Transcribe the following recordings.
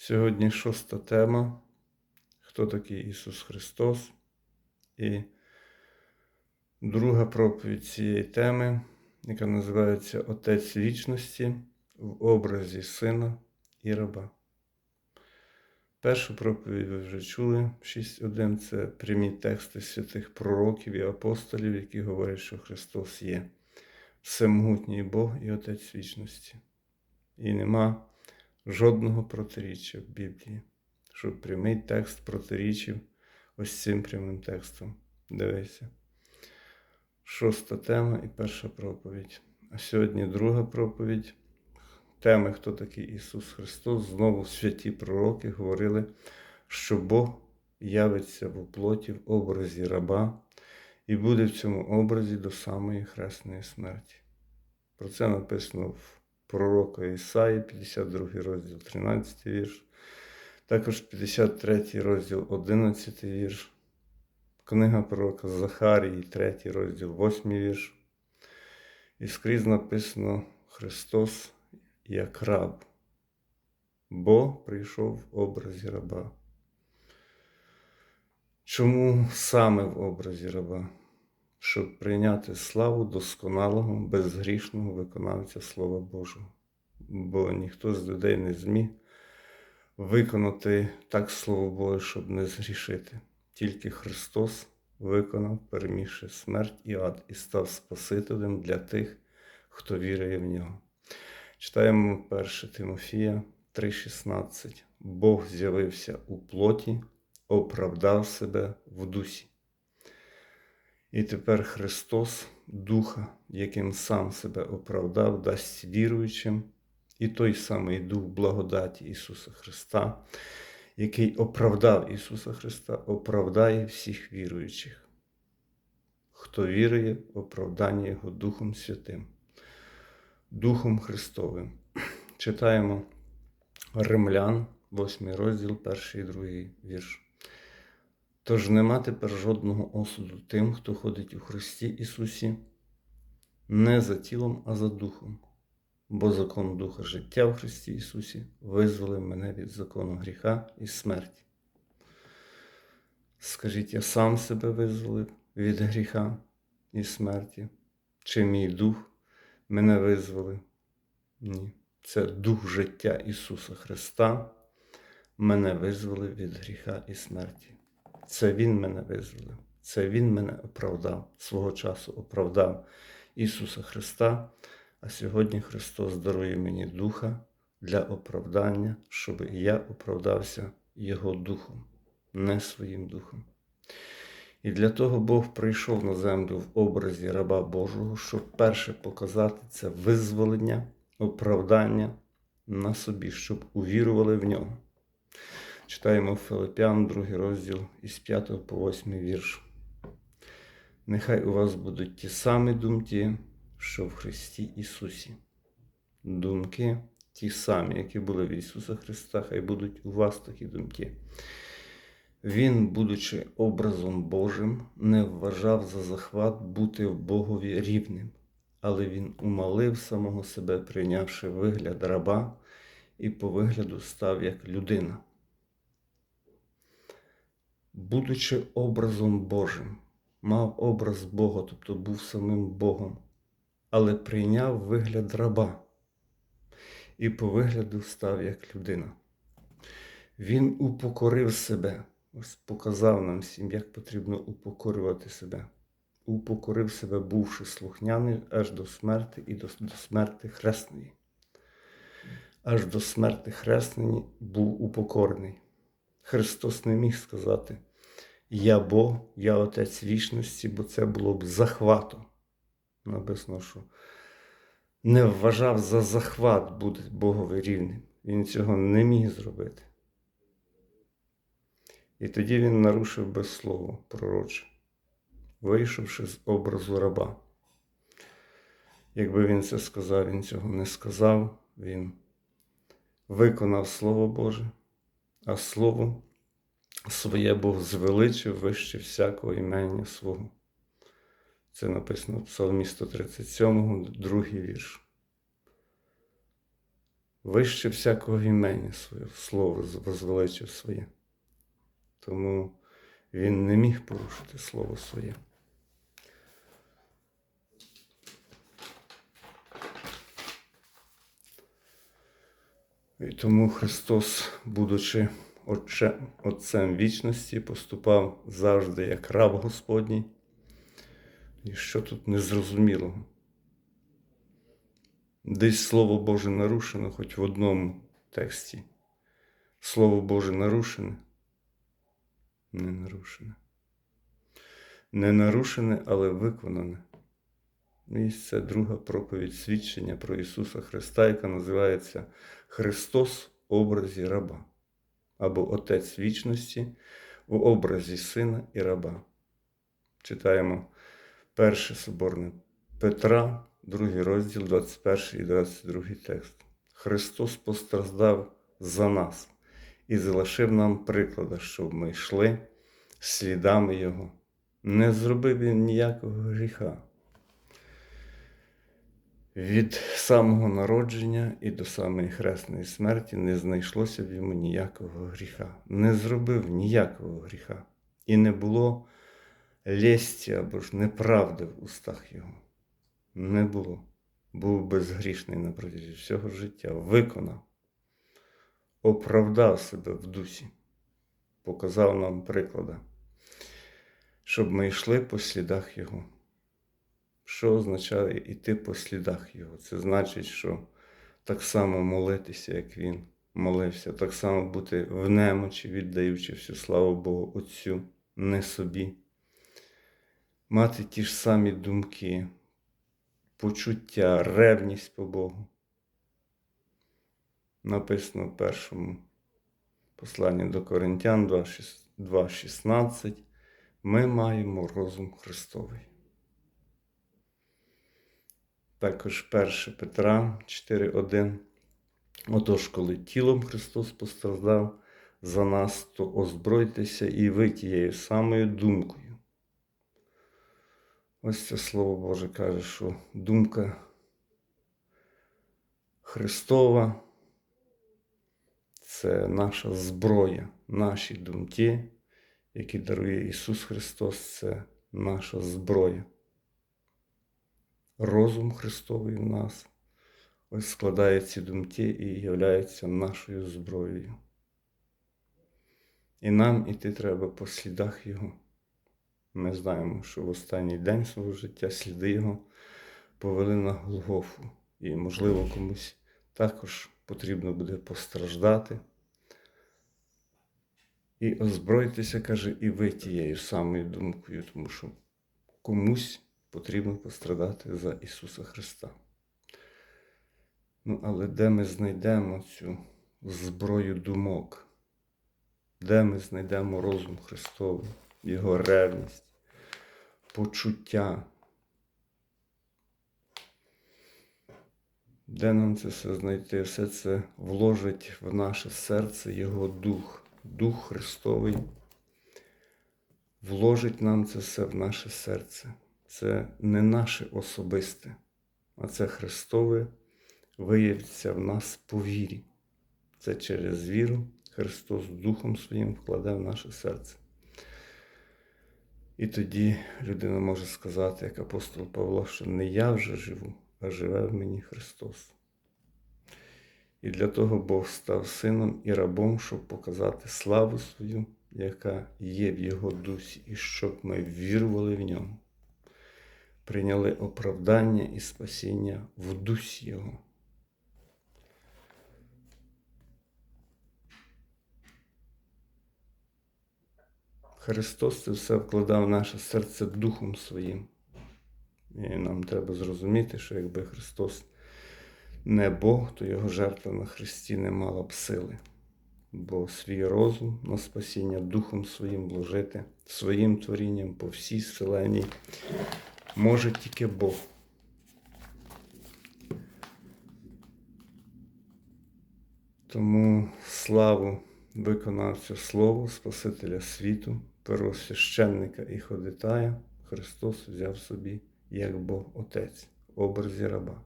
Сьогодні шоста тема. Хто такий Ісус Христос? І друга проповідь цієї теми, яка називається Отець вічності в образі Сина і раба. Першу проповідь ви вже чули 6.1. Це прямі тексти святих пророків і апостолів, які говорять, що Христос є всемогутній Бог і Отець вічності. І нема жодного протиріччя в Біблії, щоб прямий текст протирічив ось цим прямим текстом. Дивися. Шоста тема і перша проповідь. А сьогодні друга проповідь. Теми, хто такий Ісус Христос, знову святі пророки говорили, що Бог явиться в плоті в образі раба і буде в цьому образі до самої хресної смерті. Про це написано в пророка Ісаї, 52 розділ, 13 вірш, також 53 розділ, 11 вірш, книга пророка Захарії, 3 розділ, 8 вірш. І скрізь написано Христос як раб, бо прийшов в образі раба. Чому саме в образі раба? Щоб прийняти славу досконалого, безгрішного виконавця Слова Божого. Бо ніхто з людей не зміг виконати так Слово Боже, щоб не згрішити. Тільки Христос виконав, перемігши смерть і ад, і став Спасителем для тих, хто вірує в нього. Читаємо 1 Тимофія 3,16. Бог з'явився у плоті, оправдав себе в дусі. І тепер Христос, Духа, яким сам себе оправдав, дасть віруючим, і той самий Дух благодаті Ісуса Христа, який оправдав Ісуса Христа, оправдає всіх віруючих, хто вірує в оправдання Його Духом Святим. Духом Христовим. Читаємо Римлян, 8 розділ, 1 і 2 вірш. Тож нема тепер жодного осуду тим, хто ходить у Христі Ісусі, не за тілом, а за духом, бо закон Духа життя в Христі Ісусі визволив мене від закону гріха і смерті. Скажіть, я сам себе визволив від гріха і смерті, чи мій дух мене визволив. Ні. Це дух життя Ісуса Христа мене визволив від гріха і смерті. Це Він мене визволив. Це Він мене оправдав, свого часу оправдав Ісуса Христа. А сьогодні Христос дарує мені Духа для оправдання, щоб я оправдався Його Духом, не своїм Духом. І для того Бог прийшов на землю в образі раба Божого, щоб перше показати це визволення, оправдання на собі, щоб увірували в нього. Читаємо Филиппян, 2 розділ із 5 по 8 вірш. Нехай у вас будуть ті самі думки, що в Христі Ісусі. Думки ті самі, які були в Ісуса Христа, хай будуть у вас такі думки. Він, будучи образом Божим, не вважав за захват бути в Богові рівним, але він умалив самого себе, прийнявши вигляд раба, і по вигляду став як людина. Будучи образом Божим, мав образ Бога, тобто був самим Богом, але прийняв вигляд раба і по вигляду став як людина. Він упокорив себе. Ось показав нам всім, як потрібно упокорювати себе. Упокорив себе, бувши слухняним аж до смерти і до, до смерти хресної. Аж до смерти хресної був упокорений. Христос не міг сказати: Я Бог, я Отець вічності, бо це було б захватом. Написано, що не вважав за захват бути Богові рівним. Він цього не міг зробити. І тоді він нарушив без слова пророче, вийшовши з образу раба. Якби він це сказав, він цього не сказав, він виконав Слово Боже, а Слово своє Бог звеличив вище всякого імення свого. Це написано в Псалмі 137, другий вірш. вище всякого імені своє, слово возвеличив своє. Тому він не міг порушити слово своє. І тому Христос, будучи Отче- Отцем вічності, поступав завжди як раб Господній. І що тут незрозумілого? Десь Слово Боже нарушено, хоч в одному тексті. Слово Боже нарушене, не нарушене. Не нарушене, але виконане. І це друга проповідь свідчення про Ісуса Христа, яка називається Христос в образі раба або Отець вічності в образі Сина і раба. Читаємо перше соборне Петра, другий розділ, 21 і 22 текст. Христос постраждав за нас і залишив нам приклада, щоб ми йшли слідами Його. Не зробив він ніякого гріха. Від самого народження і до самої хресної смерті не знайшлося в йому ніякого гріха, не зробив ніякого гріха, і не було лєсті або ж неправди в устах його. Не було. Був безгрішний на протязі всього життя, виконав, оправдав себе в дусі, показав нам приклада, щоб ми йшли по слідах Його. Що означає йти по слідах Його? Це значить, що так само молитися, як Він молився, так само бути в немочі, віддаючи всю славу Богу Отцю, не собі, мати ті ж самі думки, почуття, ревність по Богу. Написано в першому посланні до Коринтян 2,16. Ми маємо розум Христовий. Також 1 Петра 4.1. Отож, коли тілом Христос постраждав за нас, то озбройтеся і ви тією самою думкою. Ось це Слово Боже каже, що думка Христова це наша зброя, наші думки, які дарує Ісус Христос, це наша зброя розум Христовий в нас, ось складає ці думки і являється нашою зброєю. І нам іти треба по слідах Його. Ми знаємо, що в останній день свого життя сліди Його повели на Голгофу. І, можливо, комусь також потрібно буде постраждати. І озбройтеся, каже, і ви тією самою думкою, тому що комусь потрібно пострадати за Ісуса Христа. Ну, але де ми знайдемо цю зброю думок? Де ми знайдемо розум Христовий, Його ревність, почуття? Де нам це все знайти? Все це вложить в наше серце Його Дух, Дух Христовий. Вложить нам це все в наше серце це не наше особисте, а це Христове виявиться в нас по вірі. Це через віру Христос Духом Своїм вкладе в наше серце. І тоді людина може сказати, як апостол Павло, що не я вже живу, а живе в мені Христос. І для того Бог став сином і рабом, щоб показати славу свою, яка є в Його дусі, і щоб ми вірували в ньому прийняли оправдання і спасіння в дусі Його. Христос це все вкладав в наше серце Духом Своїм. І нам треба зрозуміти, що якби Христос не Бог, то Його жертва на Христі не мала б сили, бо свій розум на спасіння Духом Своїм вложити, своїм творінням по всій вселеній може тільки Бог. Тому славу виконавцю Слову, Спасителя світу, первосвященника і ходитая Христос взяв собі як Бог Отець в образі раба.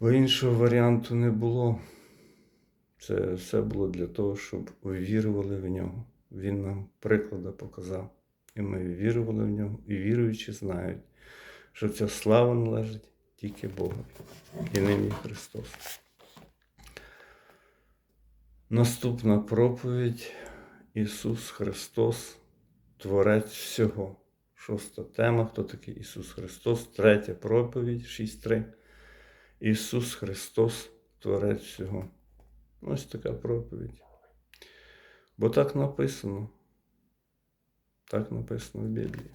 Бо іншого варіанту не було. Це все було для того, щоб увірували в нього. Він нам приклади показав. І ми вірували в нього, і віруючі знають, що ця слава належить тільки Богу. І нині Христос. Наступна проповідь Ісус Христос, Творець всього. Шоста тема, хто такий Ісус Христос, третя проповідь 6.3. Ісус Христос, Творець всього. Ось така проповідь. Бо так написано. Так написано в Біблії.